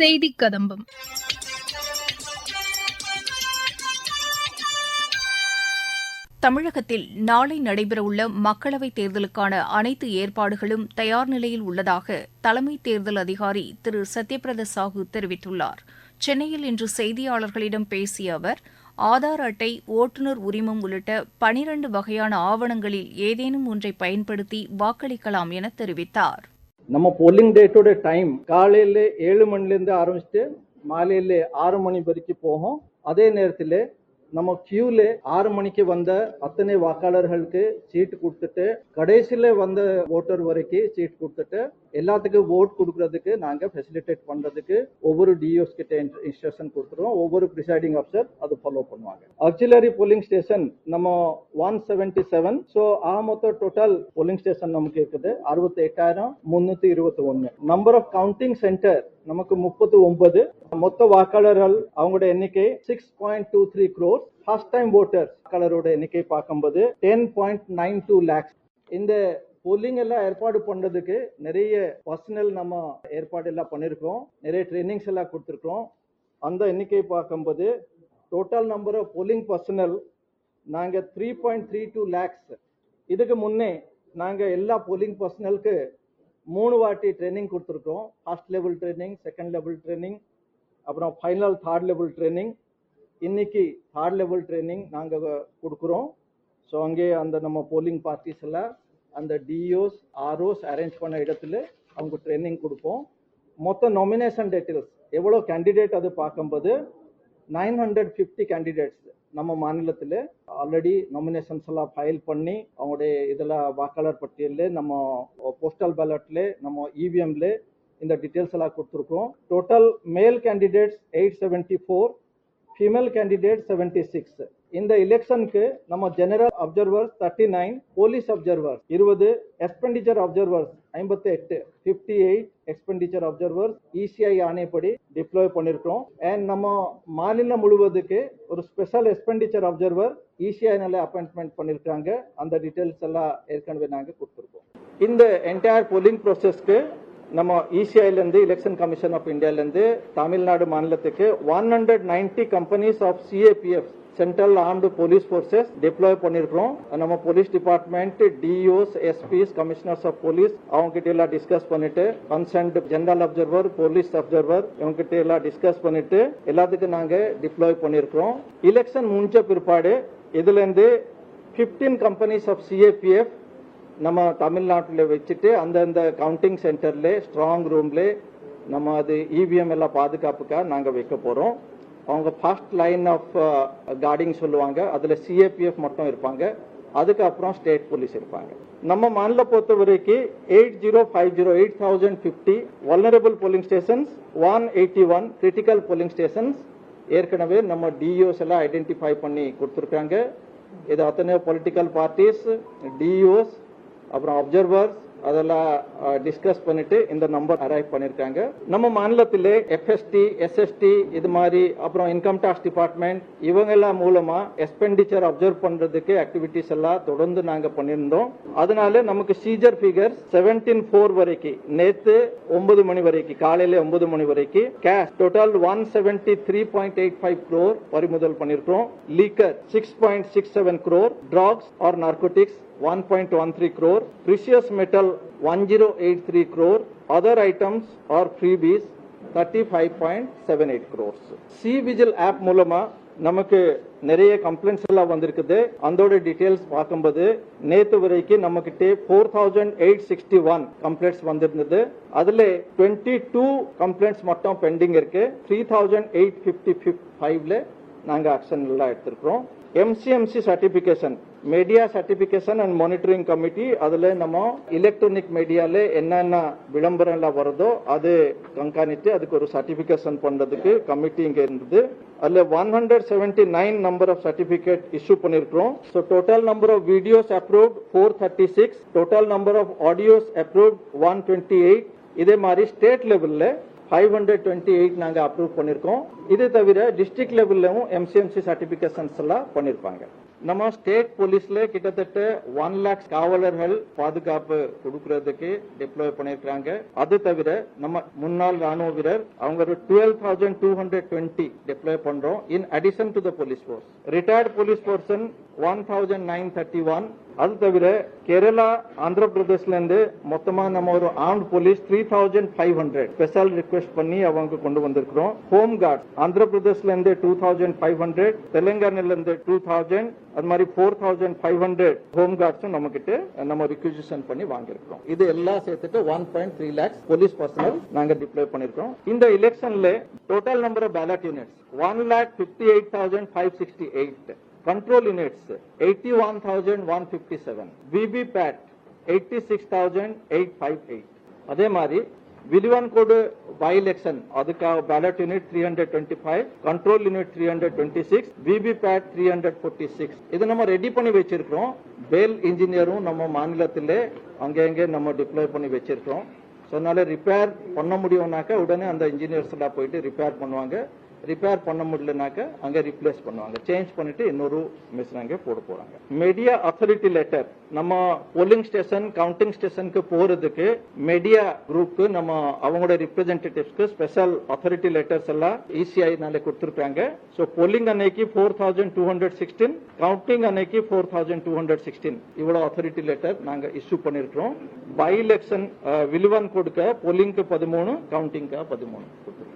செய்தி கதம்பம் தமிழகத்தில் நாளை நடைபெறவுள்ள மக்களவைத் தேர்தலுக்கான அனைத்து ஏற்பாடுகளும் தயார் நிலையில் உள்ளதாக தலைமை தேர்தல் அதிகாரி திரு. சத்யபிரத சாஹூ தெரிவித்துள்ளார். சென்னையில் இன்று செய்தியாளர்களிடம் பேசிய அவர் ஆதார் அட்டை ஓட்டுநர் உரிமம் உள்ளிட்ட பனிரண்டு வகையான ஆவணங்களில் ஏதேனும் ஒன்றை பயன்படுத்தி வாக்களிக்கலாம் என தெரிவித்தார். நம்ம போலிங் டேட்டோட டைம் காலையில ஏழு மணிலேருந்து ஆரம்பிச்சுட்டு மாலையில ஆறு மணி வரைக்கும் போகும். அதே நேரத்தில் நம்ம கியூல ஆறு மணிக்கு வந்த அத்தனை வாக்காளர்களுக்கு சீட் கொடுத்துட்டு கடைசியில வந்த ஓட்டர் வரைக்கும் சீட் கொடுத்துட்டு எல்லாத்துக்கும் ஓட் கொடுக்கறதுக்கு நாங்க ஃபெசிலிட்டேட் பண்றதுக்கு ஒவ்வொரு டிஓஸ் கிட்ட இன்ஸ்ட்ரக்ஷன் கொடுத்துருவோம் ஒவ்வொரு ப்ரிசைடிங் ஆஃபீஸர் அது ஃபாலோ பண்ணுவாங்க. ஆக்சிலரி போலிங் ஸ்டேஷன் நம்ம ஒன் செவன்டி செவன் ஸோ ஆ மொத்தம் டோட்டல் போலிங் ஸ்டேஷன் நமக்கு இருக்குது. அறுபத்தி எட்டாயிரம் முன்னூத்தி இருபத்தி ஒன்னு நம்பர் ஆஃப் கவுண்டிங் சென்டர் நமக்கு முப்பத்தி ஒன்பது மொத்த வாக்காளர்கள் அவங்களோட எண்ணிக்கை six point two three crore first time voter வாக்காளரோட எண்ணிக்கை பார்க்கும்போது ten point nine two lakhs இந்த போலிங் எல்லாம் ஏற்பாடு பண்ணுறதுக்கு நிறைய பர்சனல் நம்ம ஏற்பாடு எல்லாம் பண்ணியிருக்கோம் நிறைய ட்ரைனிங்ஸ் எல்லாம் கொடுத்துருக்கோம். அந்த எண்ணிக்கை பார்க்கும்போது total number of polling personnel நாங்கள் three point three two lakhs இதுக்கு முன்னே நாங்கள் எல்லா போலிங் பர்சனலுக்கு மூணு வாட்டி ட்ரைனிங் கொடுத்துருக்கோம் first level training second level training அப்புறம் ஃபைனல் தேர்ட் லெவல் ட்ரைனிங் இன்னைக்கு தேர்ட் லெவல் ட்ரைனிங் நாங்கள் கொடுக்குறோம். ஸோ அங்கே அந்த நம்ம போலிங் பார்ட்டிஸ் எல்லாம் அந்த டிஓஸ் ஆர்ஓஸ் அரேஞ்ச் பண்ண இடத்துல அவங்க ட்ரைனிங் கொடுப்போம். மொத்த நாமினேஷன் டீட்டெயில்ஸ் எவ்வளோ கேண்டிடேட் அது பார்க்கும்போது நைன் ஹண்ட்ரட் ஃபிஃப்டி கேண்டிடேட்ஸ் நம்ம மாநிலத்தில் ஆல்ரெடி நாமினேஷன்ஸ் எல்லாம் ஃபைல் பண்ணி அவங்களுடைய இதில் வாக்காளர் பட்டியலில் நம்ம போஸ்டல் பேலட்ல நம்ம இவிஎம்ல இந்த டீட்டெயில்ஸ் எல்லாம் கொடுத்துருக்கோம். Total male candidates eight seventy four female candidate seventy six இந்த எலெக்ஷனுக்கு நம்ம general observers thirty nine police observers இருபது எக்ஸ்பெண்டிச்சர் அப்சர்வர்ஸ் ஐம்பத்தி எட்டு fifty eight expenditure observers ECI ஆணைப்படி டிப்ளாய் பண்ணிருக்கோம் அண்ட் நம்ம மாநிலம் முழுவதுக்கு ஒரு ஸ்பெஷல் எக்ஸ்பெண்டிச்சர் அப்சர்வர் இசிஐனால அப்பாயின்மெண்ட் பண்ணிருக்காங்க. அந்த டீட்டெயில்ஸ் எல்லாம் ஏற்கனவே நாங்கள் கொடுத்துருக்கோம். இந்த என்டையர் போலிங் ப்ராசஸ்க்கு நம்ம இசிஐலேருந்து எலெக்ஷன் கமிஷன் ஆஃப் இந்தியாலேருந்து தமிழ்நாடு மாநிலத்துக்கு one hundred ninety companies of CAPF central armed police forces deploy பண்ணிருக்கிறோம். நம்ம police department DOs SPs commissioners of police அவங்க கிட்ட எல்லாம் டிஸ்கஸ் பண்ணிட்டு concerned general observer police observer இவங்க கிட்ட எல்லாம் டிஸ்கஸ் பண்ணிட்டு எல்லாத்துக்கும் நாங்க டிப்ளாய் பண்ணிருக்கிறோம். எலெக்ஷன் முடிஞ்ச பிற்பாடு இதுல இருந்து பிப்டீன் கம்பெனிஸ் ஆஃப் சிஏபிஎஃப் நம்ம தமிழ்நாட்டில் வச்சுட்டு அந்தந்த கவுண்டிங் சென்டர்ல ஸ்ட்ராங் ரூம்ல நம்ம அது இவிஎம் எல்லாம் பாதுகாப்புக்காக நாங்கள் வைக்க போறோம். அவங்க ஃபர்ஸ்ட் லைன் ஆஃப் கார்டிங் சொல்லுவாங்க. அதுல சிஏபிஎஃப் மட்டும் இருப்பாங்க. அதுக்கப்புறம் ஸ்டேட் போலீஸ் இருப்பாங்க. நம்ம மாநில பொறுத்த வரைக்கும் eight zero five zero eight thousand fifty vulnerable polling stations one eighty one critical polling stations ஏற்கனவே நம்ம டிஓஸ் எல்லாம் ஐடென்டிஃபை பண்ணி கொடுத்துருக்காங்க. இது அத்தனை பொலிட்டிக்கல் பார்ட்டிஸ் டிஓஸ் அப்புறம் அப்சர்வர்ஸ் அதெல்லாம் டிஸ்கஸ் பண்ணிட்டு இந்த நம்பர் அரைவ் பண்ணிருக்காங்க. நம்ம மாநிலத்திலே எஃப்எஸ்டி எஸ்எஸ்டி இது மாதிரி அப்புறம் இன்கம் டாக்ஸ் டிபார்ட்மெண்ட் இவங்க எல்லாம் மூலமா எக்ஸ்பெண்டிச்சர் அப்சர்வ் பண்றதுக்கு ஆக்டிவிட்டிஸ் எல்லாம் தொடர்ந்து நாங்க பண்ணியிருந்தோம். அதனால நமக்கு சீஜர் ஃபிகர் செவன்டீன் ஃபோர் வரைக்கும் நேத்து ஒன்பது மணி வரைக்கும் காலையில ஒன்பது மணி வரைக்கும் cash total one seventy three point eight five crore பறிமுதல் பண்ணிருக்கோம் liquor six point six seven crore drugs or narcotics 1.13 crore, precious metal 1083 crore, other items or freebies 35.78 crores. C vigil app மூலமா நமக்கு நிறைய கம்ப்ளைண்ட்ஸ் எல்லாம் வந்திருக்குது. அதோட details பார்க்கும்போது நேத்து வரைக்கும் நம்ம கிட்டே four thousand eight sixty one complaints வந்திருந்தது. அதுல டுவெண்ட்டி டூ கம்ப்ளைண்ட்ஸ் மட்டும் பெண்டிங் இருக்கு. த்ரீ தௌசண்ட் எயிட் பிப்டி ஃபைவ்ல நாங்கள் ஆக்ஷன் எல்லாம் எடுத்திருக்கிறோம். MCMC certification media certification and monitoring committee அதுல நம்ம எலக்ட்ரானிக் மீடியால என்னென்ன விளம்பரம் எல்லாம் வருதோ அது கண்காணித்து அதுக்கு ஒரு சர்டிபிகேஷன் பண்றதுக்கு கமிட்டி இங்க இருந்தது. அதுல one hundred seventy nine number of certificate issue பண்ணிருக்கிறோம். So total number of videos approved four thirty six total number of audios approved one twenty eight இதே மாதிரி ஸ்டேட் லெவல்ல ஃபைவ் ஹண்ட்ரட் டுவெண்ட்டி எயிட் நாங்கள் approve பண்ணியிருக்கோம் இது தவிர district லெவல்லவும் MCMC certifications எல்லாம் பண்ணியிருப்பாங்க நம்ம ஸ்டேட் போலீஸ்ல கிட்டத்தட்ட ஒன் லேக்ஸ் காவலர்கள் பாதுகாப்பு கொடுக்கறதுக்கு டிப்ளாய் பண்ணிருக்காங்க அது தவிர நம்ம முன்னாள் ராணுவ வீரர் அவங்க ஒரு twelve thousand two hundred twenty deploy பண்றோம். In addition to the police force retired police person one thousand nine thirty one அது தவிர கேரளா ஆந்திர பிரதேஷ்ல இருந்து மொத்தமா நம்ம ஒரு armed police three thousand five hundred special request பண்ணி அவங்க கொண்டு வந்திருக்கிறோம். ஹோம் கார்டு ஆந்திர பிரதேஷ்ல இருந்து டூ தௌசண்ட் ஃபைவ் ஹண்ட்ரட் தெலுங்கானால இருந்து டூ தௌசண்ட் அது மாதிரி four thousand five hundred home கார்ட்ஸும் நம்ம கிட்ட நம்ம ரிக்வசிஷன் பண்ணி வாங்கியிருக்கோம் இது எல்லாம் சேர்த்துட்டு one point three lakhs police personnel நாங்க டிப்ளே பண்ணிருக்கோம் இந்த எலெக்ஷன்ல total number of ballot units one lakh fifty eight thousand five sixty eight control units 81157 five 86858 அதே மாதிரி விலிவான் கோடு பை எலெக்ஷன் அதுக்காக ballot unit three hundred twenty five control unit three hundred twenty six VVPAT three hundred forty six இது நம்ம ready பண்ணி வச்சிருக்கிறோம். பேல் இன்ஜினியரும் நம்ம மாநிலத்திலே அங்கே அங்கே நம்ம டிப்ளாய் பண்ணி வச்சிருக்கிறோம். ஸோ அதனால ரிப்பேர் பண்ண முடியும்னாக்க உடனே அந்த இன்ஜினியர்ஸ் எல்லாம் போயிட்டு ரிப்பேர் பண்ணுவாங்க. ரிப்பேர் பண்ண முடியலனாக்க அங்க ரிப்ளேஸ் பண்ணுவாங்க. சேஞ்ச் பண்ணிட்டு இன்னொரு மிஷின் அங்கே போட போறாங்க. மீடியா அத்தாரிட்டி லெட்டர் நம்ம போலிங் ஸ்டேஷன் கவுண்டிங் ஸ்டேஷனுக்கு போறதுக்கு மீடியா குரூப்க்கு நம்ம அவங்களோட ரிப்ரஸன்டேட்டிவ்ஸ்க்கு ஸ்பெஷல் அத்தாரிட்டி லெட்டர்ஸ் எல்லாம் E இசிஐ கொடுத்துருக்காங்க. ஸோ போலிங் அன்னைக்கு four thousand two hundred sixteen counting அன்னைக்கு four thousand two hundred sixteen இவ்வளோ அத்தாரிட்டி லெட்டர் நாங்கள் இஷ்யூ பண்ணிருக்கிறோம். பை எலெக்ஷன் விலுவான் கொடுக்க போலிங்க்கு பதிமூணு கவுண்டிங்க்கு பதிமூணு கொடுத்துருக்கோம்.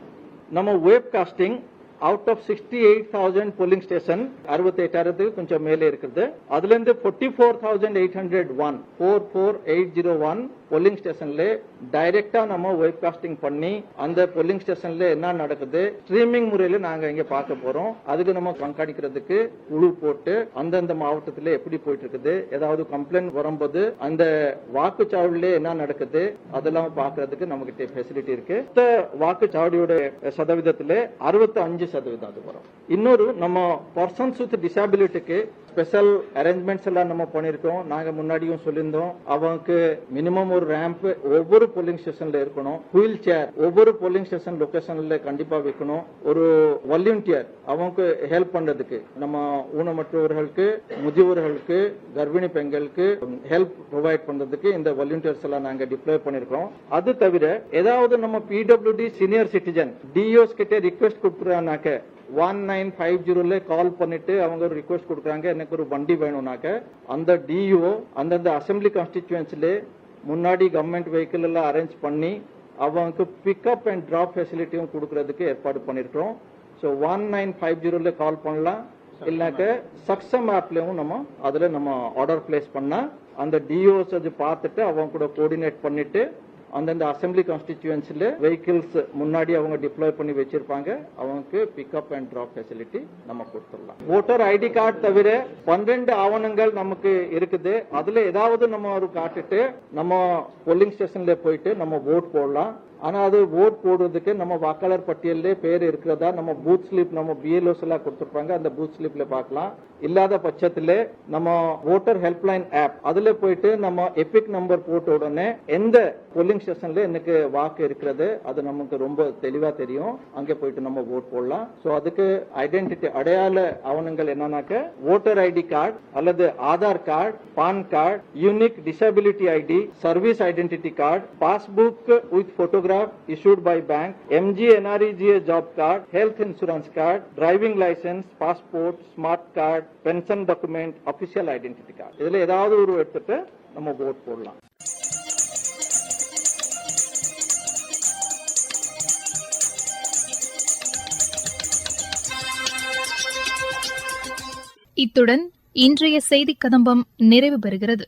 நம்ம web casting out of sixty eight thousand polling station அறுபத்தி எட்டாயிரத்துக்கு கொஞ்சம் மேலே இருக்குது அதுல இருந்து forty four thousand eight hundred one four four eight zero one polling ஸ்டேஷன்ல டைரக்டா நம்ம வெப் காஸ்டிங் பண்ணி அந்த போலிங் ஸ்டேஷன்ல என்ன நடக்குது? ஸ்ட்ரீமிங் முறையில நாங்க இங்க பார்க்க போறோம். அதுக்கு நம்ம கண்காணிக்கிறதுக்கு குழு போட்டு அந்தந்த மாவட்டத்துல எப்படி போயிட்டு இருக்குது ஏதாவது கம்ப்ளைண்ட் வரும்போது அந்த வாக்குச்சாவடியில என்ன நடக்குது? அதெல்லாம் பாக்குறதுக்கு நம்ம கிட்ட ஃபெசிலிட்டி இருக்கு வாக்குச்சாவடியோட சதவீதத்துல அறுபத்தி அஞ்சு சதவீதம் அது வரும். இன்னொரு நம்ம பர்சன்ஸ் வித் டிசபிலிட்டிக்கு ஸ்பெஷல் அரேஞ்ச்மெண்ட்ஸ் எல்லாம் நம்ம பண்ணியிருக்கோம். நாங்க முன்னாடியும் சொல்லியிருந்தோம். அவங்களுக்கு மினிமம் ஒரு ரேம்ப் ஒவ்வொரு போலிங் ஸ்டேஷன்ல இருக்கணும். வீல் சேர் ஒவ்வொரு போலிங் ஸ்டேஷன் லொகேஷன்ல கண்டிப்பா வைக்கணும். ஒரு வாலண்டியர் அவங்களுக்கு ஹெல்ப் பண்றதுக்கு நம்ம ஊனமற்றவர்களுக்கு முதியவர்களுக்கு கர்ப்பிணி பெண்களுக்கு ஹெல்ப் ப்ரொவைட் பண்றதுக்கு இந்த வாலண்டியர்ஸ் எல்லாம் நாங்க டிப்ளாய் பண்ணிருக்கோம் அது தவிர ஏதாவது நம்ம பிடபிள்யூடி சீனியர் சிட்டிசன் டிஓஸ் கிட்ட ரிக்வெஸ்ட் கொடுக்குறானாக்க ஒன் நைன் ஃபைவ் ஜீரோல கால் பண்ணிட்டு அவங்க ஒரு ரிக்வெஸ்ட் கொடுக்குறாங்க. எனக்கு ஒரு வண்டி வேணும்னாக்க அந்த டிஓ அந்தந்த அசம்பிளி கான்ஸ்டிடியூன்ஸ்ல முன்னாடி கவர்மெண்ட் வெஹிக்கிள் எல்லாம் அரேஞ்ச் பண்ணி அவங்களுக்கு பிக்கப் அண்ட் டிராப் ஃபெசிலிட்டியும் கொடுக்கறதுக்கு ஏற்பாடு பண்ணிருக்கிறோம். ஸோ ஒன் நைன் ஃபைவ் ஜீரோல கால் பண்ணலாம். இல்லைனாக்க சக்சம் ஆப்லயும் நம்ம அதுல நம்ம ஆர்டர் பிளேஸ் பண்ணா அந்த டிஓஸ் அது பார்த்துட்டு அவங்க கூட கோஆர்டினேட் பண்ணிட்டு அந்தந்த அசம்பிளி கான்ஸ்டிடியூன்சில வெஹிக்கிள்ஸ் முன்னாடி அவங்க டிப்ளாய் பண்ணி வச்சிருப்பாங்க. அவங்களுக்கு பிக்கப் அண்ட் டிராப் ஃபெசிலிட்டி நம்ம கொடுத்துடலாம். ஓட்டர் ஐடி கார்டு தவிர பன்னெண்டு ஆவணங்கள் நமக்கு இருக்குது. அதுல ஏதாவது நம்ம ஒரு காட்டுட்டு நம்ம போலிங் ஸ்டேஷன்ல போயிட்டு நம்ம ஓட் போடலாம். ஆனா அது ஓட் போடுறதுக்கு நம்ம வாக்காளர் பட்டியல்ல பேர் இருக்கிறதா நம்ம பூத் ஸ்லிப் நம்ம பிஎல்ஓஸ் எல்லாம் கொடுத்துருப்பாங்க அந்த பூத் ஸ்லிப்ல பார்க்கலாம். இல்லாத பட்சத்துல நம்ம ஓட்டர் ஹெல்ப்லைன் ஆப் அதுல போயிட்டு நம்ம எபிக் நம்பர் போட்ட உடனே எந்த போலிங் ஸ்டேஷன்ல எனக்கு வாக்கு இருக்கிறது அது நமக்கு ரொம்ப தெளிவா தெரியும். அங்க போயிட்டு நம்ம ஓட் போடலாம். சோ அதுக்கு ஐடென்டிட்டி அடையாள ஆவணங்கள் என்னன்னாக்க ஓட்டர் ஐடி கார்டு அல்லது Aadhaar card PAN card unique disability ID service identity card passbook with photograph issued by bank mg nrega job card health insurance card driving license passport smart card pension document official identity card இதுல ஏதாவது ஒரு எடுத்துட்டு நம்ம vote போடலாம் இத்துடன் இன்றைய செய்திக் கதம்பம் நிறைவு பெறுகிறது